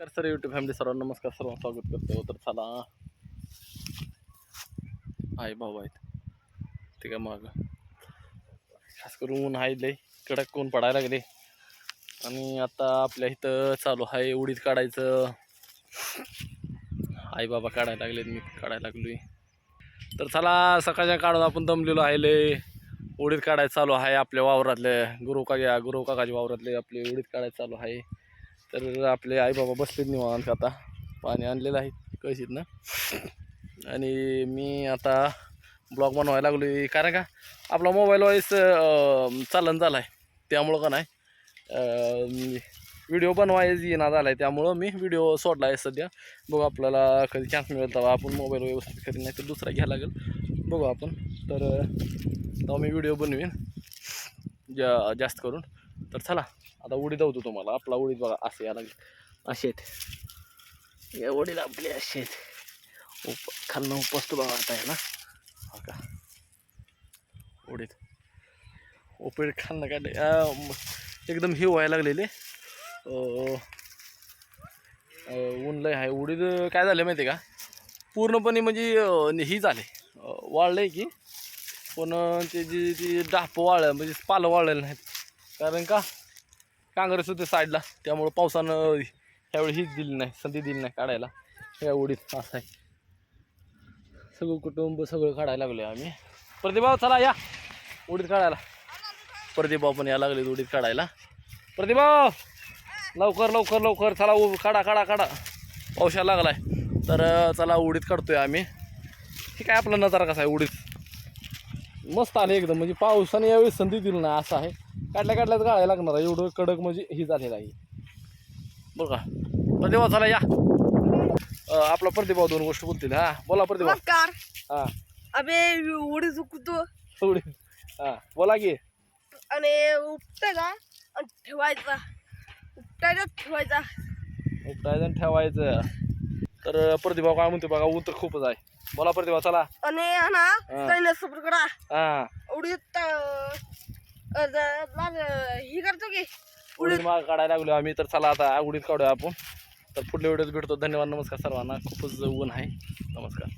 नमस्कार sir YouTube family सर्वांना नमस्कार. सर्वांना स्वागत करतो. हो तर चला. आहे भाऊ आहेत. ते का मग. खास करून ऊन आहे लय. कडक कोण पडायला लागले. आणि आता आपल्या इथं चालू आहे उडीत काढायचं. आई बाबा काढायला लागलेत मी काढायला लागलोय. तर चला सकाळच्या काढून आपण दमलेलो आहे लय. उडीत काढायचं चालू आहे आपल्या वावरातले गुरु का गुरु काकाच्या वावरातले आपले उडीत काढायचं चालू आहे. तर आपले आई बाबा बसलेत निवांत आता. पाणी आणलेलं आहे कशीत ना आणि मी आता ब्लॉग बनवायला लागलो आहे कारण का आपला मोबाईल वाईस चालन झाला आहे त्यामुळं का नाही व्हिडिओ बनवायच येणार झाला आहे त्यामुळं मी व्हिडिओ सोडला आहे सध्या. बघू आपल्याला कधी चान्स मिळेल तेव्हा. आपण मोबाईल व्यवस्थित करीन नाही तर दुसरा घ्यायला लागेल. बघू आपण. तर तेव्हा मी व्हिडिओ बनवीन. जा जास्त करून. तर चला. आता उडीद होतो तुम्हाला. आपला उडीद बघा असे या लागले. असे आहेत. या उडीद आपले असे आहेत. उप खालनं उपसतो बघा आता आहे ना हा का? उडीद. उपीड खालनं काय एकदम हे व्हायला लागलेले. ऊन लय आहे. उडीद काय झालं माहिती आहे का? पूर्णपणे म्हणजे ही झाले. वाळलं आहे की. पण ते जी ती डाप वाळलं म्हणजे पालं वाळलेलं नाहीत. कारण का? काँग्रेस होते साईडला. त्यामुळं पावसानं त्यावेळी हीच दिली नाही संधी दिली नाही काढायला. या उडीत असं आहे. सगळं कुटुंब सगळं काढायला लागले आम्ही. प्रतिभाव चला या. उडीत काढायला. प्रतिभाव पण या लागले उडीत काढायला. प्रतिभाव लवकर लवकर लवकर. चला उ काढा काढा काढा. पावसाला लागलाय. तर चला उडीत काढतोय आम्ही. ठीक आहे आपला नजारा कसा आहे उडीत? मस्त आले एकदम. म्हणजे पावसाने यावेळी संधी दिली नाही असं आहे. काढल्या काढल्याच गाळायला लागणार आहे. एवढं कडक म्हणजे ही झालेलं आहे. का प्रतिभा चला या. अं, आपला प्रतिभाव दोन गोष्टी बोलतील हा. बोला प्रतिभा. नमस्कार. हा. आम्ही उडी चुकतो. उडीद हा. बोला की. आणि उपटायचा आणि ठेवायचा. उपटायचा ठेवायचा. उपटायचं आणि ठेवायचं. तर प्रतिभा काय म्हणतो बघा ऊन तर खूपच आहे. बोला प्रतिभा चला. आणि हा. ना करा. हा. उडी ही करतो की. उडीद माग काढायला लागलो आम्ही तर चला आता उडीद काढूया आपण. तर पुढल्या व्हिडिओत भेटतो. धन्यवाद नमस्कार सर्वांना. खूपच ऊन आहे. नमस्कार.